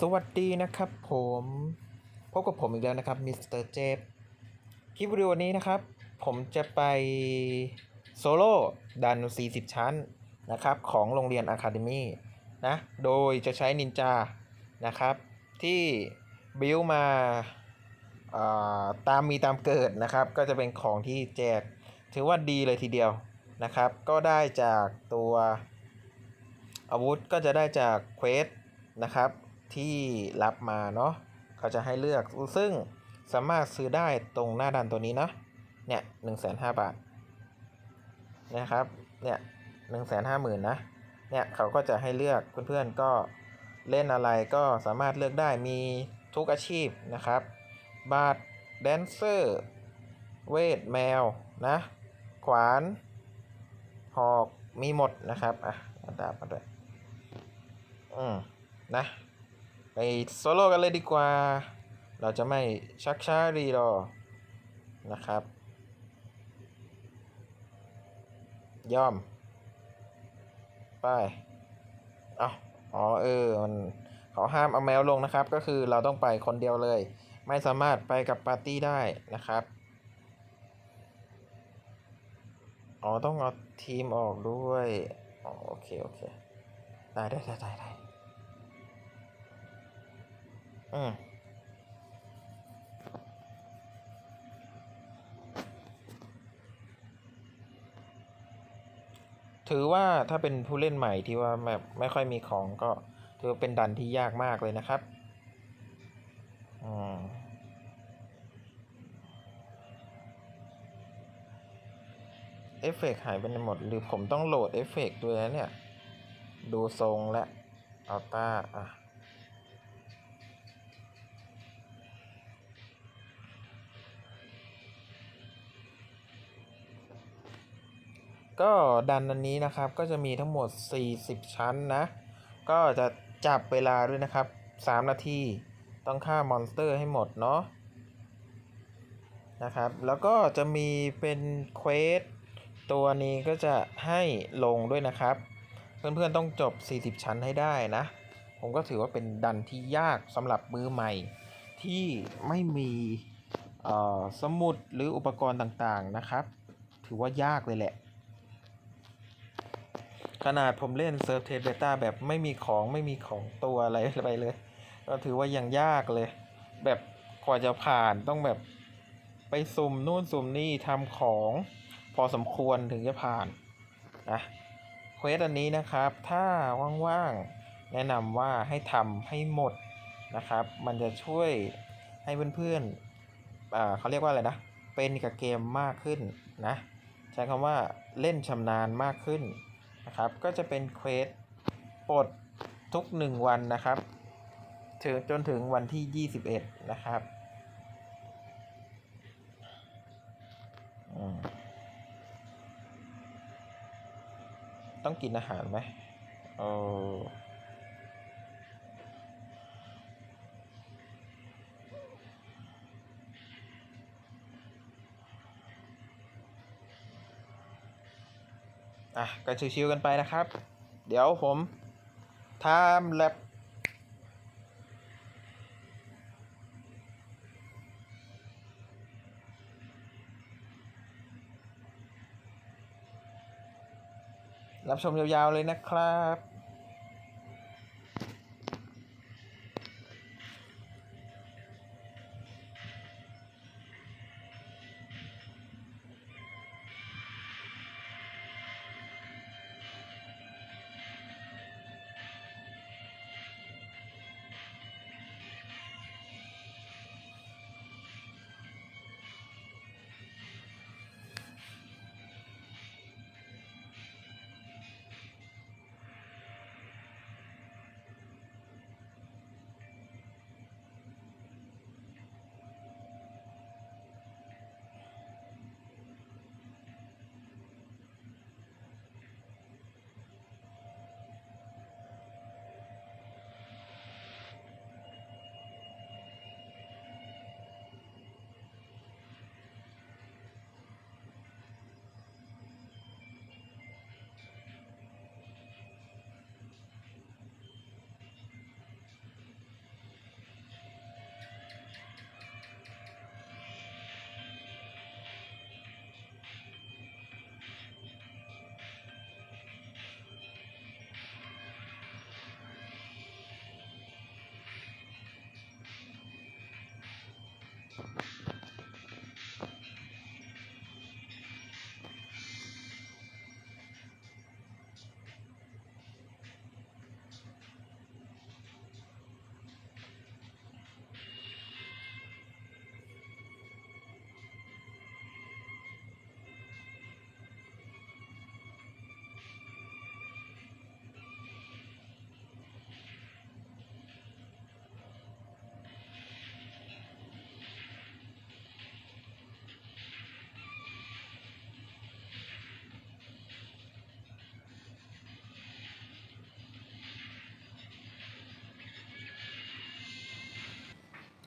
สวัสดีนะครับผมพบกับผมอีกแล้วนะครับมิสเตอร์เจฟคลิปวิดีโอนี้นะครับ ผมจะไปโซโล่ดัน40 ชั้นนะครับ ของโรงเรียนอะคาเดมี่นะ โดยจะใช้นินจานะครับ ที่บิวมาอ่าตามมีตามเกิดนะครับ ก็จะเป็นของที่แจกถือว่าดีเลยทีเดียวนะครับ ก็ได้จากตัวอาวุธก็จะได้จากเควสนะครับ ที่รับมาเนาะเขาจะให้เลือกซึ่งสามารถซื้อได้ตรงหน้าดันตัวนี้นะเนี่ยหนึ่งแสนห้าบาทนะครับเนี่ยหนึ่งแสนห้าหมื่นนะเนี่ยเขาก็จะให้เลือกเพื่อนๆก็เล่นอะไรก็สามารถเลือกได้มีทุกอาชีพนะครับ บาทแดนเซอร์ เวทแมวนะขวาน หอกมีหมดนะครับ อะเอาดาบมาด้วยอืมนะ ไปโซโล่กันเลยดีกว่า เราจะไม่ชักช้ารีรอ นะครับย่อม ไปเอาอ๋อเออ มันเขาห้ามเอาแมวลงนะครับ ก็คือเราต้องไปคนเดียวเลย ไม่สามารถไปกับปาร์ตี้ได้นะครับ อ๋อ ต้องเอาทีมออกด้วยอ๋อโอเค โอเค ได้ได้ได้ได้ได้ อืมถือว่าถ้าเป็นผู้เล่นใหม่ที่ว่าแบบไม่ค่อยมีของก็ถือว่าเป็นดันที่ยากมากเลยนะครับอืมเอฟเฟกหายไปหมด หรือผมต้องโหลดเอฟเฟกต์ด้วยนะเนี่ย ดูทรงและอัลต้าอะ ก็ดันอันนี้นะครับก็จะมีทั้งหมด 40 ชั้นนะ ก็จะจับเวลาด้วยนะครับ 3 นาที ต้องฆ่ามอนสเตอร์ให้หมดเนาะนะครับ แล้วก็จะมีเป็นเควสตัวนี้ก็จะให้ลงด้วยนะครับ เพื่อนๆต้องจบ 40 ชั้นให้ได้นะ ผมก็ถือว่าเป็นดันที่ยากสำหรับมือใหม่ ที่ไม่มีเอ่อสมุดหรืออุปกรณ์ต่างๆนะครับ ถือว่ายากเลยแหละ ขนาดผมเล่นเซิร์ฟเทสเบต้าแบบไม่มีของไม่มีของตัวอะไรไปเลย ก็ถือว่ายังยากเลย แบบกว่าจะผ่านต้องแบบไปสุ่มนู่นสุ่มนี่ทำของพอสมควรถึงจะผ่านนะเควสอันนี้นะครับ ถ้าว่างๆแนะนำว่าให้ทำให้หมดนะครับ มันจะช่วยให้เพื่อนๆเขาเรียกว่าอะไรนะ เป็นกับเกมมากขึ้นนะ ใช้คำว่าเล่นชำนาญมากขึ้น นะครับ ก็จะเป็นเควสปลดทุก 1 วันนะครับถึงจนถึงวันที่ 21 นะครับต้องกินอาหารไหมโอ้ อะก็ชิวๆกันไปนะครับ เดี๋ยวผมทำแลบรับชมยาวๆเลยนะครับ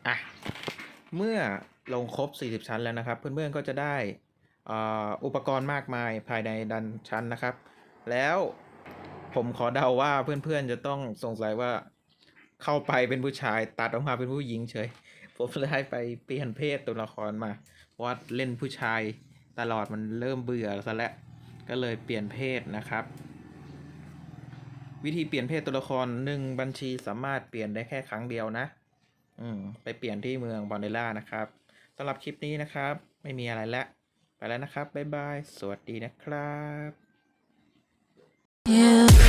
อะเมื่อลงครบ 40 ชั้นแล้วนะครับ เพื่อนๆก็จะได้อุปกรณ์มากมายภายในดันชั้นนะครับ แล้วผมขอเดาว่าเพื่อนๆจะต้องสงสัยว่าเข้าไปเป็นผู้ชายตัดออกมาเป็นผู้หญิงเฉย ผมเลยให้ไปเปลี่ยนเพศตัวละครมาเพราะว่าเล่นผู้ชายตลอดมันเริ่มเบื่อซะแล้วก็เลยเปลี่ยนเพศนะครับ วิธีเปลี่ยนเพศตัวละครหนึ่งบัญชีสามารถเปลี่ยนได้แค่ครั้งเดียวนะ อืมไปเปลี่ยนที่เมืองบอนเดล่านะครับสำหรับคลิปนี้นะครับ ไม่มีอะไรแล้วไปแล้วนะครับ บ๊ายบาย สวัสดีนะครับ Yeah.